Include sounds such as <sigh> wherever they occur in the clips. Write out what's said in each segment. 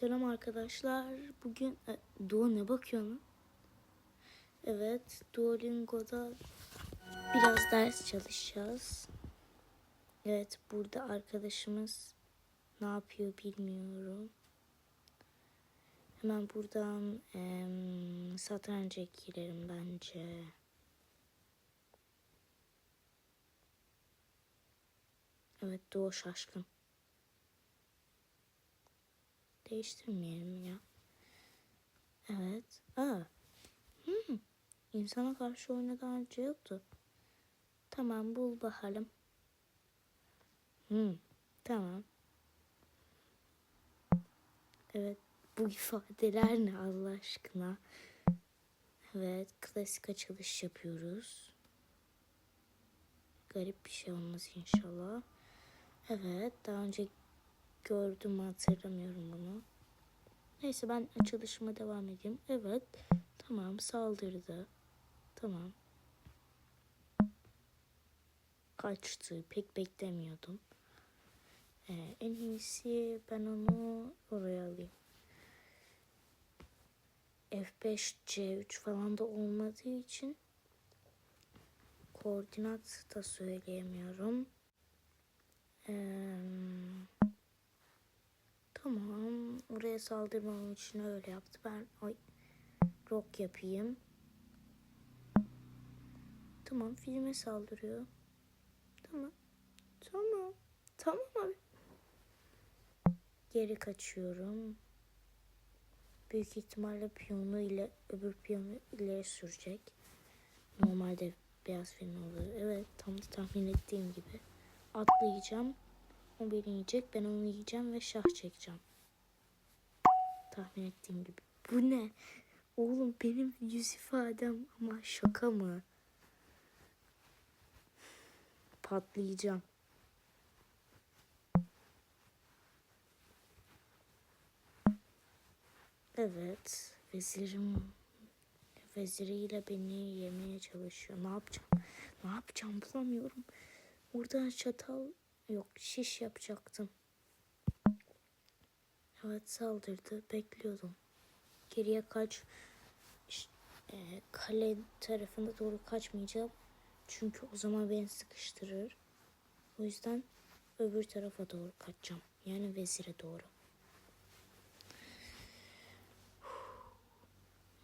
Selam arkadaşlar. Bugün e, Doğu ne bakıyorsun? Evet, Duolingo'da biraz ders çalışacağız. Evet, burada arkadaşımız ne yapıyor bilmiyorum. Hemen buradan em, satranca girelim bence. Evet, Doğu şaşkın. Değiştirmeyelim ya. Evet. Aa. Hmm. İnsana karşı oyuna daha önce yoktu. Tamam bul bakalım. Hmm. Tamam. Evet. Bu ifadeler ne Allah aşkına? Evet. Klasik açılış yapıyoruz. Garip bir şey olmaz inşallah. Evet. Daha önce gördüm hatırlamıyorum bunu. Neyse ben açılışıma devam edeyim. Evet. Tamam saldırdı. Tamam. Kaçtı. Pek beklemiyordum. Ee, en iyisi ben onu oraya alayım. F5, C3 falan da olmadığı için koordinat da söyleyemiyorum. Eee Tamam. Oraya saldırmam için öyle yaptı. Ben ay rock yapayım. Tamam filme saldırıyor. Tamam. Tamam. Tamam abi. Geri kaçıyorum. Büyük ihtimalle piyonu ile öbür piyonu ileri sürecek. Normalde beyaz film oluyor. Evet tam da tahmin ettiğim gibi. Atlayacağım. O beni yiyecek. Ben onu yiyeceğim ve şah çekeceğim. Tahmin ettiğim gibi. Bu ne? Oğlum benim yüz ifadem ama şaka mı? Patlayacağım. Evet. Vezirim veziriyle beni yemeye çalışıyor. Ne yapacağım? Ne yapacağım bulamıyorum. Oradan çatal Yok şiş yapacaktım. Evet saldırdı. Bekliyordum. Geriye kaç e, kale tarafına doğru kaçmayacağım. Çünkü o zaman beni sıkıştırır. O yüzden öbür tarafa doğru kaçacağım. Yani vezire doğru.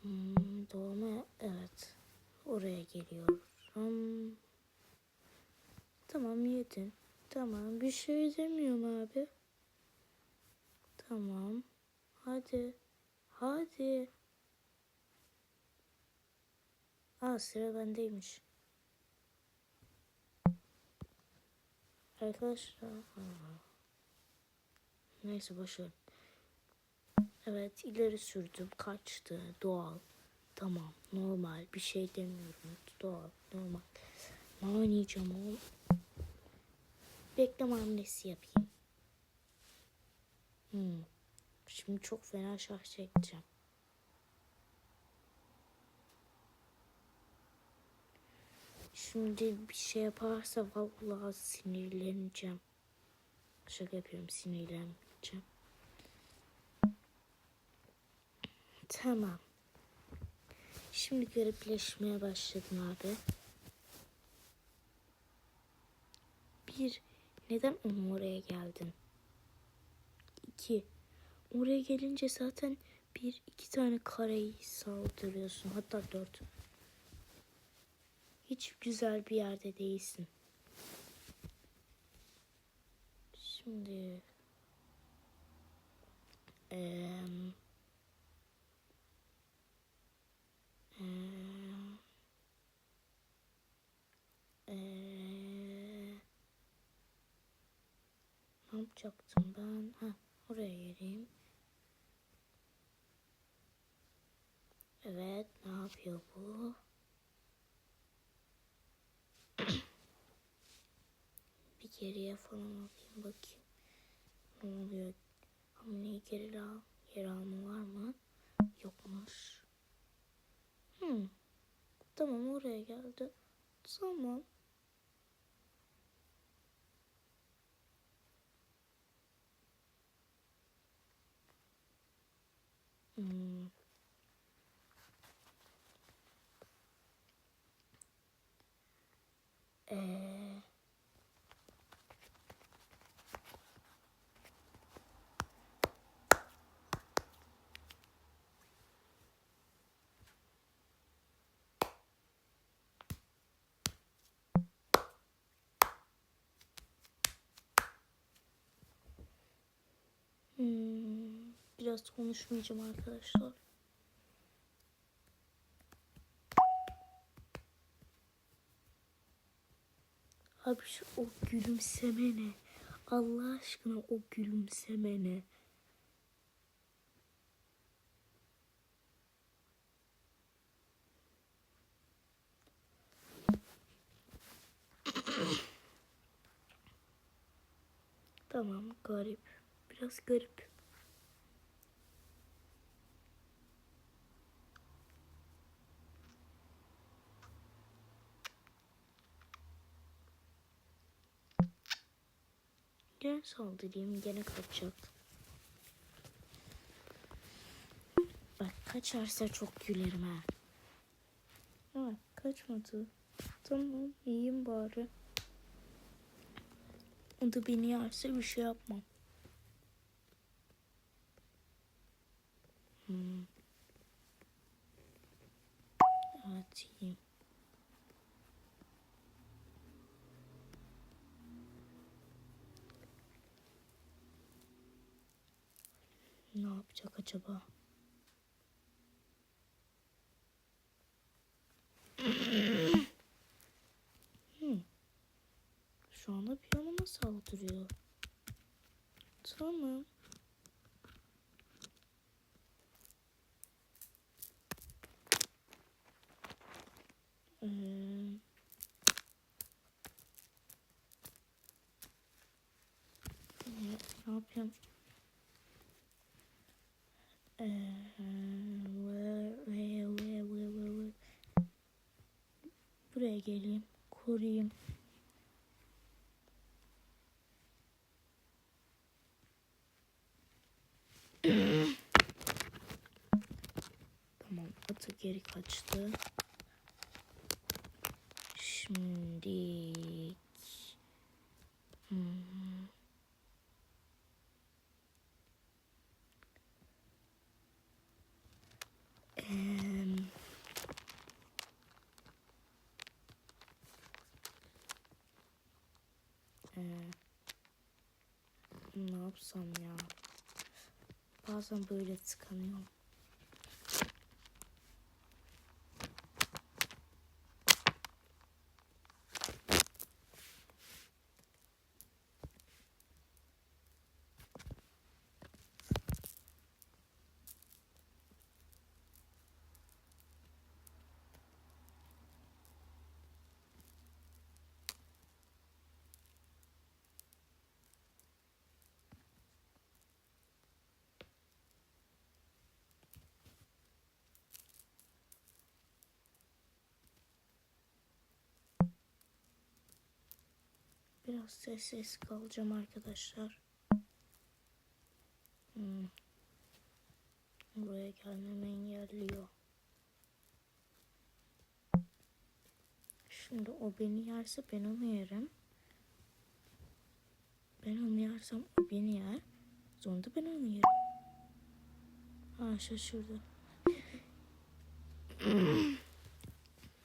Hmm, doğma evet. Oraya geliyorum. Tamam yedin. Tamam bir şey demiyorum abi. Tamam. Hadi. Hadi. Aa sıra bendeymiş. Arkadaşlar. Neyse boşver. Evet ileri sürdüm. Kaçtı. Doğal. Tamam. Normal. Bir şey demiyorum. Doğal. Normal. Ne oynayacağım oğlum? Bekleme hamlesi yapayım. Hmm. Şimdi çok fena şah çekeceğim. Şimdi bir şey yaparsa vallahi sinirleneceğim. Şaka yapıyorum sinirlenmeyeceğim. Tamam. Şimdi garipleşmeye başladım abi. Bir neden onu oraya geldin? İki. Oraya gelince zaten bir iki tane kareyi saldırıyorsun. Hatta dört. Hiç güzel bir yerde değilsin. Şimdi ee, ee, Ne yapacaktım ben? Ha, oraya geleyim. Evet, ne yapıyor bu? <clears throat> bir geriye falan alayım bakayım. Ne oluyor? Hamleyi geri al. Geri alma var mı? Yokmuş. Hmm. Tamam oraya geldi. Tamam. Mm. Hmm. Biraz konuşmayacağım arkadaşlar. Abi şu o gülümseme ne? Allah aşkına o gülümseme ne? Tamam garip. Biraz garip. Gene saldırayım gene kaçacak. Bak kaçarsa çok gülerim ha. Ha kaçmadı. Tamam iyiyim bari. O da beni yerse bir şey yapmam. Hmm. Evet iyiyim. Ne yapacak acaba? Hmm. Şu anda piyanoma saldırıyor. Tamam. Ee, ne, ne yapayım? Ee, ve- ve- ve- ve- ve- ve. Buraya geleyim. Koruyayım. <clears throat> Tamam atı geri kaçtı. Şimdi Hasan böyle tıkanıyor. Biraz sessiz kalacağım arkadaşlar. Hmm. Buraya gelmemi engelliyor. Şimdi o beni yerse ben onu yerim. Ben onu yersem o beni yer. Sonra ben onu yerim. Ha şaşırdı. <clears throat>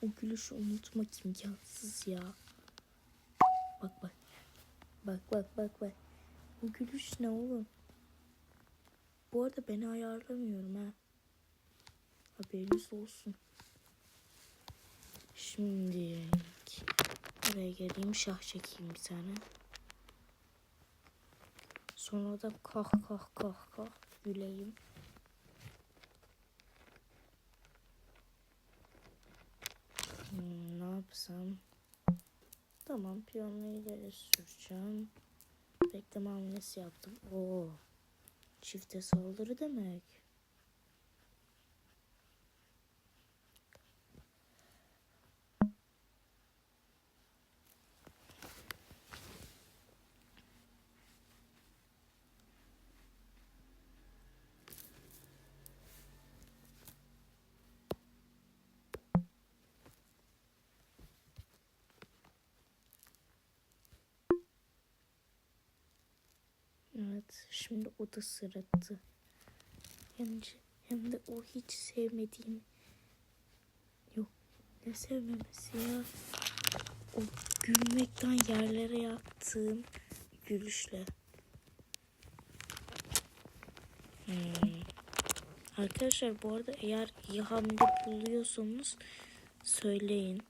o gülüşü unutmak imkansız ya. Bak bak. Bak bak bak bak. Bu gülüş ne oğlum? Bu arada beni ayarlamıyorum ha. Haberiniz olsun. Şimdi buraya geleyim şah çekeyim bir tane. Sonra da kah kah kah kah güleyim. Hmm, ne yapsam? Tamam piyonu ileri süreceğim. Bekleme hamlesi yaptım. Oo. Çifte saldırı demek. Evet, şimdi o da sırıttı. Hem, hem de o hiç sevmediğim. Yok, ne sevmemesi ya. O gülmekten yerlere yattığım gülüşle. Hmm. Arkadaşlar bu arada eğer iyi hamle buluyorsanız söyleyin.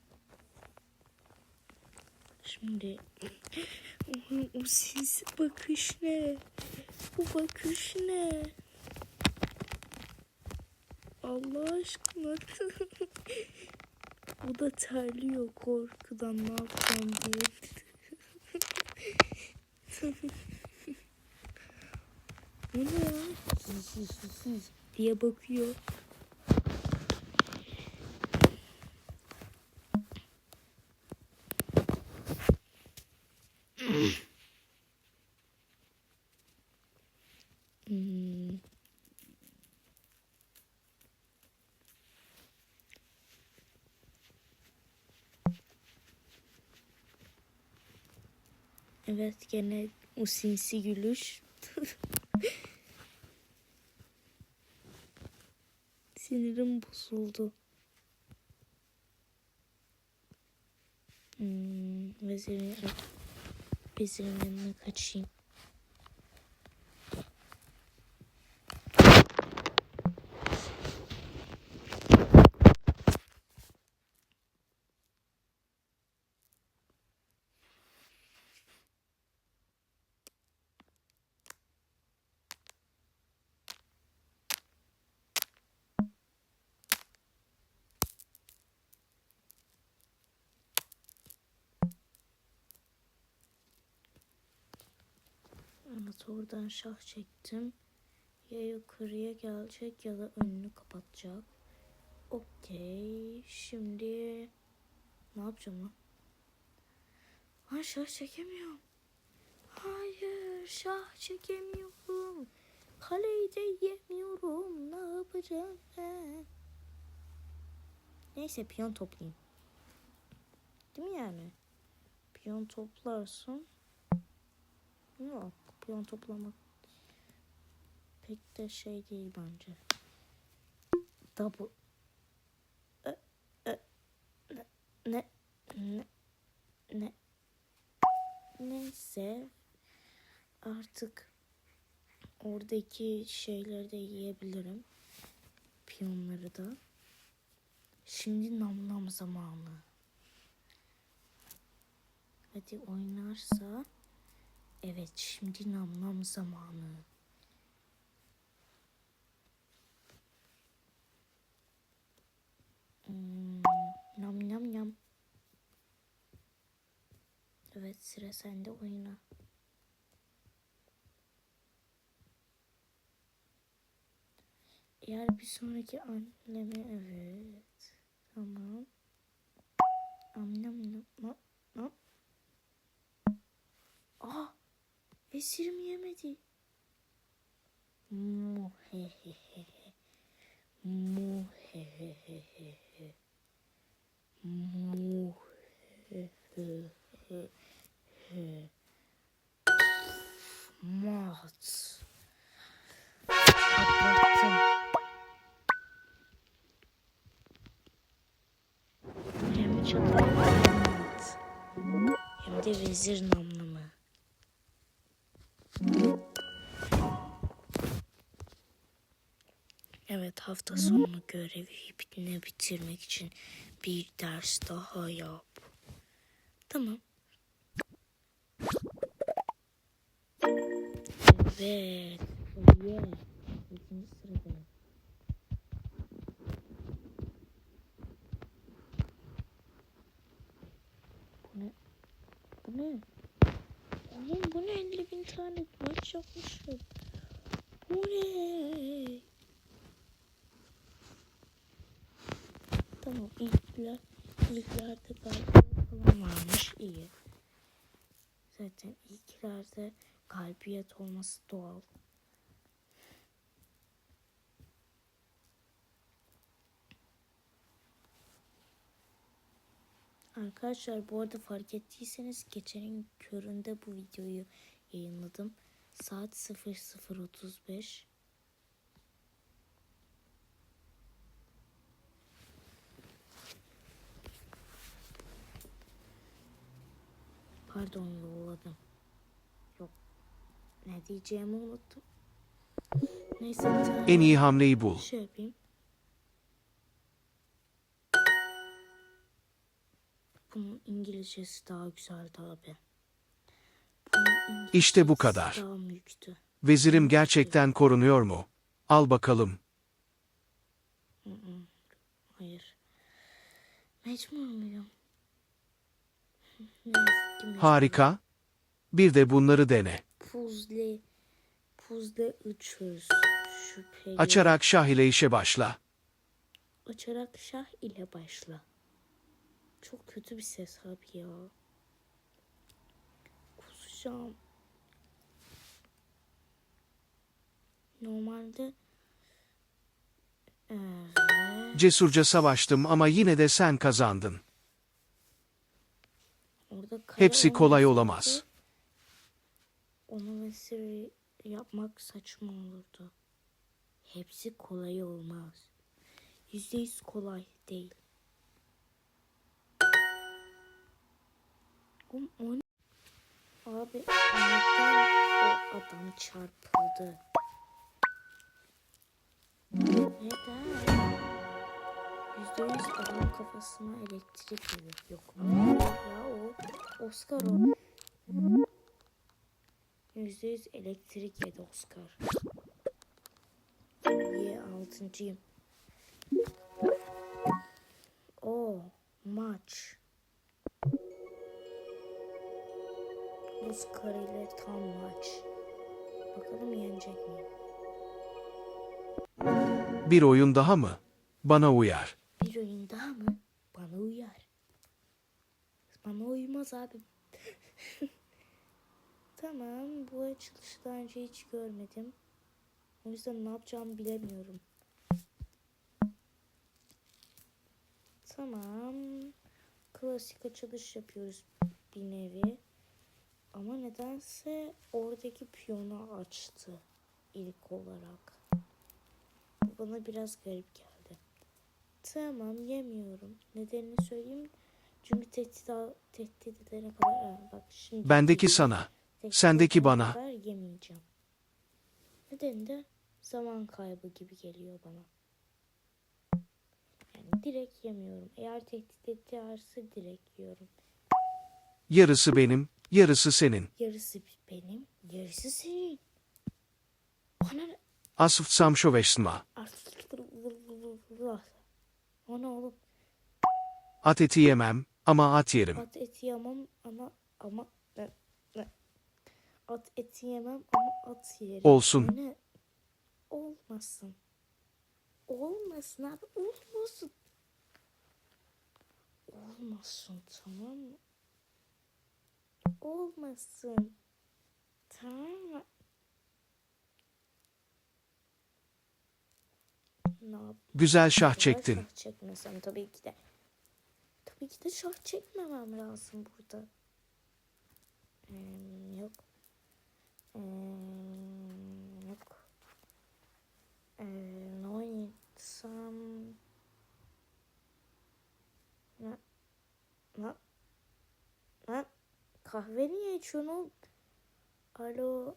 Şimdi <laughs> o sinsi bakış ne? Bu bakış ne? Allah aşkına. <laughs> o da terliyor korkudan ne yapacağım diye. <laughs> Bu ne ya? diye bakıyor. Evet gene o sinsi gülüş. <laughs> Sinirim bozuldu. Hmm, vezirin, vezirin yanına kaçayım. Evet oradan şah çektim. Ya yukarıya gelecek ya da önünü kapatacak. Okey. Şimdi ne yapacağım lan? Ha şah çekemiyorum. Hayır şah çekemiyorum. Kaleyi de yemiyorum. Ne yapacağım ben? Neyse piyon toplayayım. Değil mi yani? Piyon toplarsın. Yok. Piyon toplamak pek de şey değil bence. Double. Ö, ö, ne, ne, ne, ne. Neyse. Artık oradaki şeyleri de yiyebilirim. Piyonları da. Şimdi nam nam zamanı. Hadi oynarsa. Evet şimdi nam nam zamanı. Hmm, nam nam nam. Evet sıra sende oyna. Eğer bir sonraki anneme evet. Tamam. Nam nam nam nam. nam. Vezirim yemedi. Muhehehehe. Muhehehehe. Muhehehehe. Молодцы. Я где везде нам Evet hafta sonu görevi bitine bitirmek için bir ders daha yap. Tamam. Evet. Yeah. İkinci sıradayım. Bu ne? Bu ne? Oğlum bu ne 50 bin tane maç yapmışım. Bu ne? Tamam ilkler, ilklerde galiba falan varmış iyi. Zaten ilklerde galibiyet olması doğal. Arkadaşlar bu arada fark ettiyseniz geçenin köründe bu videoyu yayınladım. Saat 00.35. Pardon yolladım. Yok. Ne diyeceğimi unuttum. Neyse En iyi hamleyi bul. şey yapayım. Bunun İngilizcesi daha güzeldi abi. İşte bu kadar. Vezirim gerçekten korunuyor mu? Al bakalım. Hayır. Mecbur muyum? Harika. Bir de bunları dene. Puzle, puzle uçuz. Şüpheli. Açarak şah ile işe başla. Açarak şah ile başla. Çok kötü bir ses abi ya. Kusacağım. Normalde Evet. Cesurca savaştım ama yine de sen kazandın. Hepsi kolay olamaz. Onu vesile yapmak saçma olurdu. Hepsi kolay olmaz. Yüzde yüz kolay değil. O? Abi neden o adam çarpıldı? Neden? Yüzde yüz adam kafasına elektrik yedi. Yok ya o Oscar o. Yüzde yüz elektrik yedi Oscar. Ye altıncıyım. O maç. Oscar ile tam maç. Bakalım yenecek miyim? Bir oyun daha mı? Bana uyar. Bir oyun daha mı? Bana uyar. Bana uymaz abi. <laughs> tamam bu açılışı daha önce hiç görmedim. O yüzden ne yapacağımı bilemiyorum. Tamam. Klasik açılış yapıyoruz bir nevi. Ama nedense oradaki piyonu açtı ilk olarak. Bu bana biraz garip geldi. Tamam yemiyorum. Nedenini söyleyeyim. Çünkü tehdit, tehdit edilene kadar Ha, bak şimdi Bendeki sana. sendeki bana. kadar yemeyeceğim. Nedeni de zaman kaybı gibi geliyor bana. Yani direkt yemiyorum. Eğer tehdit ederse direkt yiyorum. Yarısı benim, yarısı senin. Yarısı benim, yarısı senin. Ne? Asf samşoveşsma. O ne oğlum? At eti yemem ama at yerim. At eti yemem ama ama? At eti yemem ama at yerim. Olsun. Ne? Olmasın. Olmasın abi olmasın. Olmasın tamam mı? Olmasın. Tamam mı? Güzel şah çektin. Şah çekmesem tabii ki de. Tabii ki de şah çekmemem lazım burada. Hmm, yok. Hmm, yok. Ee, ne oynasam? Ne? Ne? Ne? Kahve niye içiyorsun? Alo.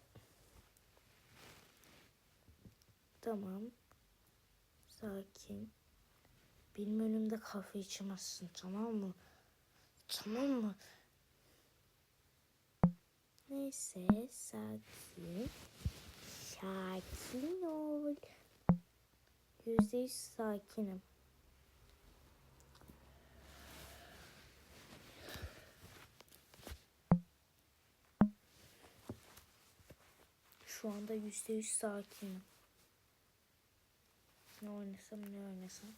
Tamam. Sakin. Benim önümde kahve içemezsin tamam mı? Tamam mı? Neyse sakin. Sakin ol. Yüzde yüz sakinim. Şu anda yüzde yüz sakinim. Ne oynasam ne oynasam.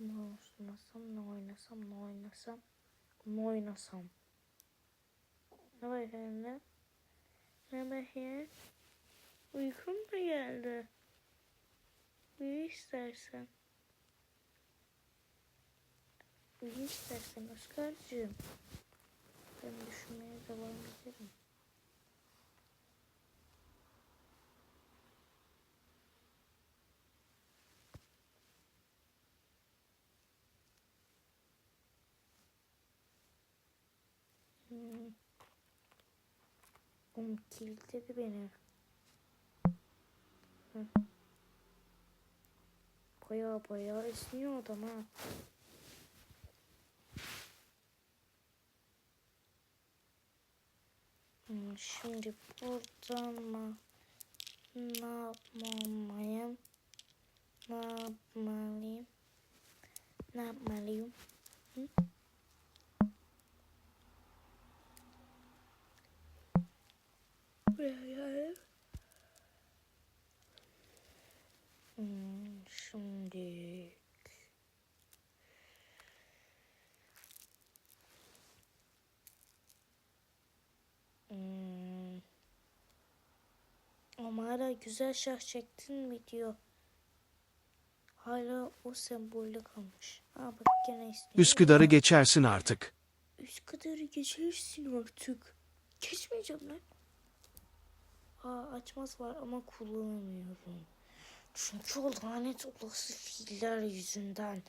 Ne oynasam ne oynasam ne oynasam. Ne oynasam. Ne var efendim? Ne bakayım? Uykum mu geldi? Uyu istersen. Uyu istersen Oscar'cığım. Ben düşünmeye devam ederim. kilitledi beni. Hı. Baya baya esniyor adam ha. Şimdi buradan mı? Ne yapmalıyım? Ne yapmalıyım? Ne yapmalıyım? Hı? Buraya. Hmm, şimdi Hmm. Ama hala güzel şah çektin mi diyor. Hala o sembolde kalmış. Aa bak gene istiyor. Üsküdar'ı geçersin artık. Üsküdar'ı geçersin artık. Geçmeyeceğim lan. Aa açmaz var ama kullanamıyorum. Çünkü o lanet olası fiiller yüzünden.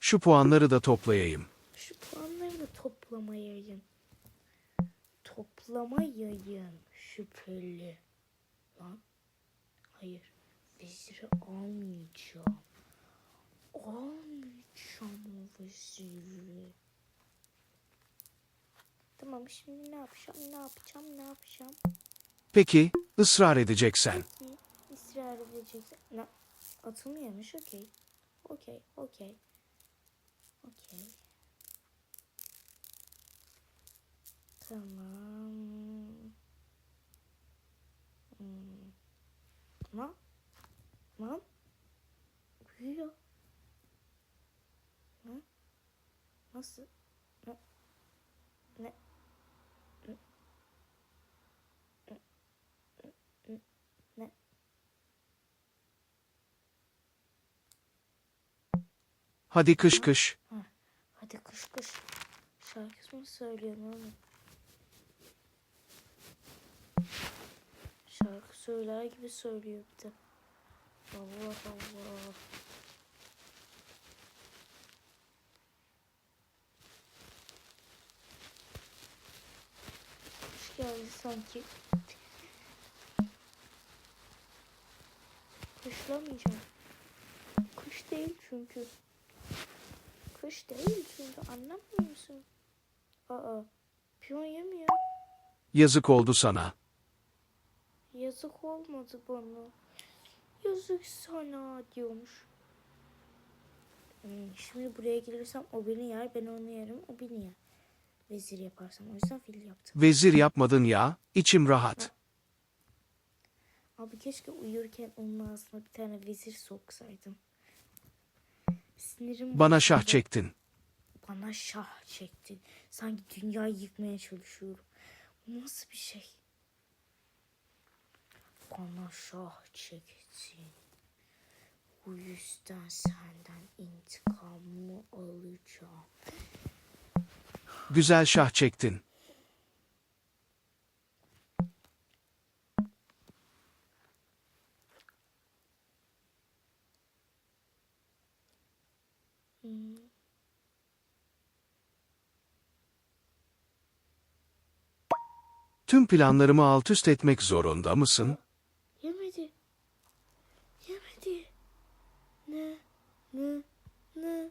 Şu puanları da toplayayım. Şu puanları da toplamayayım. Toplamayayım şüpheli. Lan. Hayır. Veziri almayacağım. O veziri. Tamam şimdi ne yapacağım ne yapacağım ne yapacağım. Peki, ısrar edeceksen. Peki ısrar edeceksin. Ne? Atılmıyormuş okey. Okey okey. Okey. Tamam. Hmm. Lan. Lan. Uyuyor. Ne? Nasıl? Ne? Ne? Ne? Hadi kış kış. Hadi kış kış. Şarkı mı söylüyorsun oğlum? Şarkı söyler gibi söylüyor bir de. Allah Allah. Geldi sanki. Kışlamayacağım. Kış değil çünkü. Kış değil çünkü anlamıyor musun? Aa, piyon yemiyor. Yazık oldu sana. Yazık olmadı bana. Yazık sana diyormuş. Hmm, şimdi buraya gelirsem o beni yer, ben onu yerim, o beni yer. Vezir yaparsam o yüzden fil yaptım. Vezir yapmadın ya, içim rahat. Abi keşke uyurken onun ağzına bir tane vezir soksaydım. Sinirim Bana şah bozuldu. çektin. Bana şah çektin. Sanki dünyayı yıkmaya çalışıyorum. Bu nasıl bir şey? Bana şah çektin. Bu yüzden senden intikamımı alacağım. Güzel şah çektin. Tüm planlarımı alt üst etmek zorunda mısın? Yemedi. Yemedi. Ne? Ne? Ne?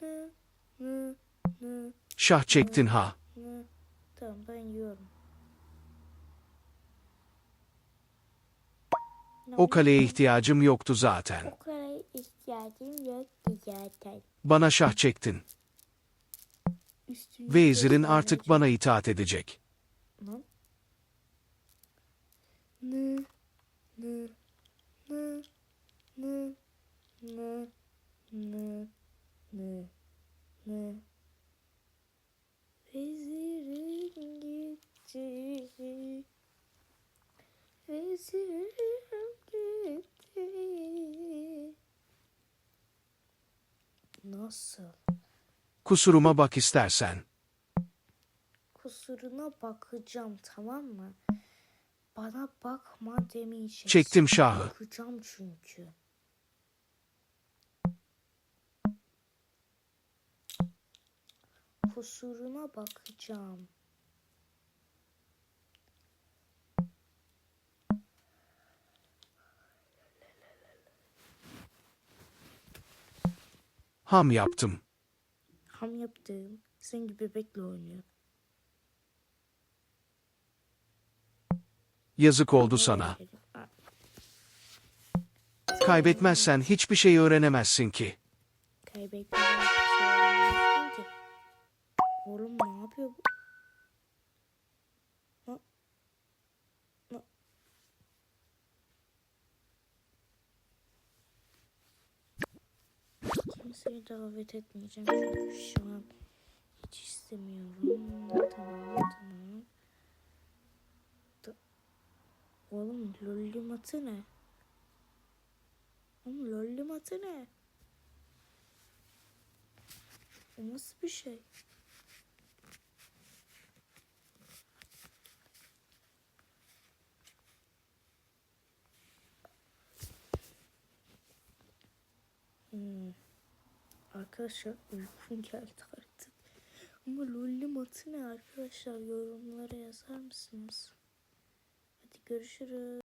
Ne? Ne? Ne? Şah çektin ha. Tamam ben yiyorum. O kaleye ihtiyacım yoktu zaten. O kaleye ihtiyacım yoktu zaten. Bana şah çektin. Üstünü Vezirin artık bana itaat edecek. Nı, nı, nı, nı, nı, nı, nı, nı. Vezirim gitti. Vezirim gitti. Nasıl? Kusuruma bak istersen. Kusuruna bakacağım tamam mı? Bana bakma demeyeceksin. Çektim şahı. Bakacağım çünkü. kusuruna bakacağım. Ham yaptım. Ham yaptım. Senin gibi bebekle oynuyor. Yazık oldu sana. Kaybetmezsen hiçbir şey öğrenemezsin ki. Kaybetmezsen. Kimseyi davet etmeyeceğim çünkü şu an hiç istemiyorum. Tamam tamam. Da- Oğlum lolli matı ne? Oğlum lolli matı ne? O nasıl bir şey? Hmm. Arkadaşlar uykum geldi artık. Ama lolli matı ne arkadaşlar yorumlara yazar mısınız? Hadi görüşürüz.